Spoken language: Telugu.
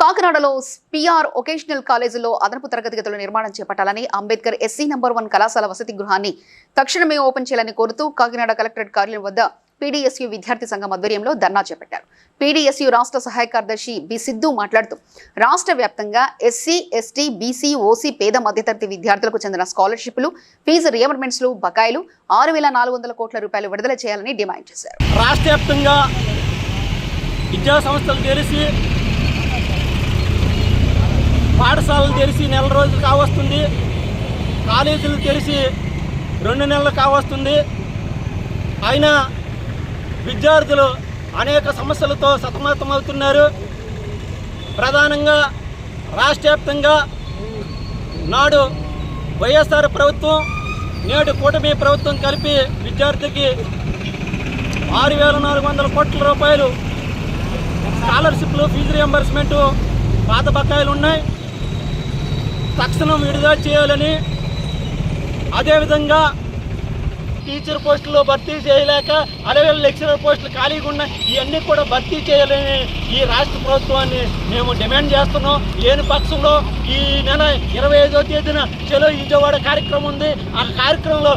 కాకినాడలో పిఆర్ ఒకేషనల్ కాలేజీలో అదనపు తరగతి గదుల నిర్మాణం చేపట్టాలని అంబేద్కర్ ఎస్సీ నంబర్ వన్ కళాశాల వసతి గృహాన్ని తక్షణమే ఓపెన్ చేయాలని కోరుతూ కాకినాడ కలెక్టరేట్ కార్యాలయం వద్ద పీడీఎస్యు విద్యార్థి సంఘం ఆధ్వర్యంలో ధర్నా చేపట్టారు. పీడీఎస్యు రాష్ట్ర సహాయ కార్యదర్శి బి సిద్ధు మాట్లాడుతూ రాష్ట్ర వ్యాప్తంగా ఎస్సీ ఎస్టీ బీసీ ఓసీ పేద మధ్యతరగతి విద్యార్థులకు చెందిన స్కాలర్షిప్లు ఫీజు రియంబర్మెంట్స్లు బకాయిలు ఆరు వేల నాలుగు వందల కోట్ల రూపాయలు విడుదల చేయాలని డిమాండ్ చేశారు. రాష్ట్ర వ్యాప్తంగా విద్యా సంస్థలు తెరిచి పాఠశాలలు తెరిచి నెల రోజులు కావస్తుంది. కాలేజీలు తెరిచి రెండు నెలలు కావస్తుంది. అయినా విద్యార్థులు అనేక సమస్యలతో సతమతమవుతున్నారు. ప్రధానంగా రాష్ట్ర వ్యాప్తంగా నాడు వైఎస్ఆర్ ప్రభుత్వం నేడు కూటమి ప్రభుత్వం కలిపి విద్యార్థికి ఆరు వేల నాలుగు వందల కోట్ల రూపాయలు స్కాలర్షిప్లు ఫీజు రియంబర్స్మెంటు పాత బకాయిలు ఉన్నాయి తక్షణం విడుదల చేయాలని అదేవిధంగా టీచర్ పోస్టులో భర్తీ చేయలేక అరవై లెక్చరర్ పోస్టులు ఖాళీగా ఉన్నాయి ఇవన్నీ కూడా భర్తీ చేయాలని ఈ రాష్ట్ర ప్రభుత్వాన్ని మేము డిమాండ్ చేస్తున్నాం. లేని పక్షంలో ఈ నెల ఇరవై ఐదో తేదీన చెలో విజయవాడ కార్యక్రమం ఉంది. ఆ కార్యక్రమంలో